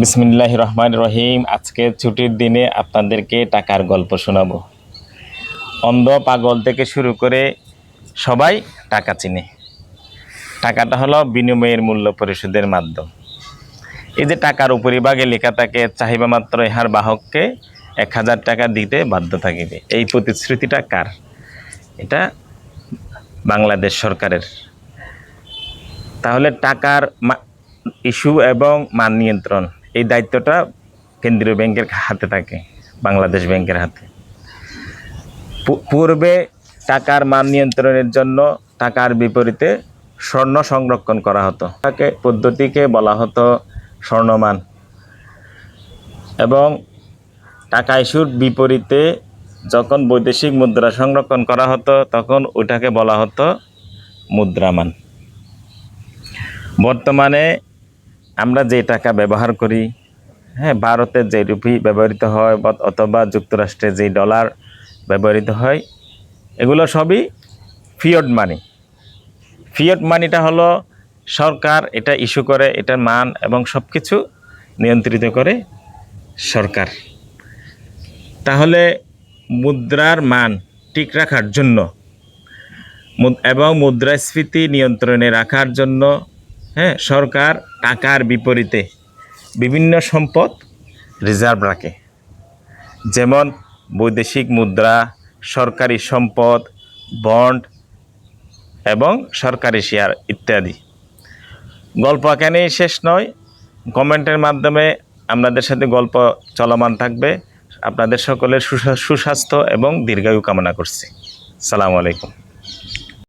বিসমিল্লাহ রহমান রহিম আজকে ছুটির দিনে আপনাদেরকে টাকার গল্প শোনাবো। অন্ধ পাগল থেকে শুরু করে সবাই টাকা চিনে। টাকাটা হলো বিনিময়ের মূল্য পরিশোধের মাধ্যম। এই যে টাকার উপরিভাগে লেখা থাকে, চাহিবা মাত্র ইহার বাহককে এক হাজার টাকা দিতে বাধ্য থাকিবে। এই প্রতিশ্রুতিটা কার? এটা বাংলাদেশ সরকারের। তাহলে টাকার ইস্যু এবং মান নিয়ন্ত্রণ এই দায়িত্বটা কেন্দ্রীয় ব্যাংকের হাতে থাকে, বাংলাদেশ ব্যাংকের হাতে। পূর্বে টাকার মান নিয়ন্ত্রণের জন্য টাকার বিপরীতে স্বর্ণ সংরক্ষণ করা হতো। তাকে পদ্ধতিকে বলা হতো স্বর্ণমান। এবং টাকা ইস্যুর বিপরীতে যখন বৈদেশিক মুদ্রা সংরক্ষণ করা হতো, তখন ওটাকে বলা হতো মুদ্রামান। বর্তমানে আমরা যে টাকা ব্যবহার করি হ্যাঁ ভারতের যে রুপি ব্যবহৃত হয় অথবা যুক্তরাষ্ট্রে যে ডলার ব্যবহৃত হয়, এগুলো সবই ফিয়ড মানি ফিয়ড মানিটা হলো সরকার এটা ইস্যু করে, এটার মান এবং সব কিছু নিয়ন্ত্রিত করে সরকার। তাহলে মুদ্রার মান ঠিক রাখার জন্য, এবং মুদ্রাস্ফীতি নিয়ন্ত্রণে রাখার জন্য হ্যাঁ সরকার টাকার বিপরীতে বিভিন্ন সম্পদ রিজার্ভ রাখে। যেমন বৈদেশিক মুদ্রা, সরকারি সম্পদ বন্ড এবং সরকারি শেয়ার ইত্যাদি। গল্প এখানেই শেষ নয়। কমেন্টের মাধ্যমে আপনাদের সাথে গল্প চলমান থাকবে। আপনাদের সকলের সুস্বাস্থ্য এবং দীর্ঘায়ু কামনা করছি। সালামু আলাইকুম।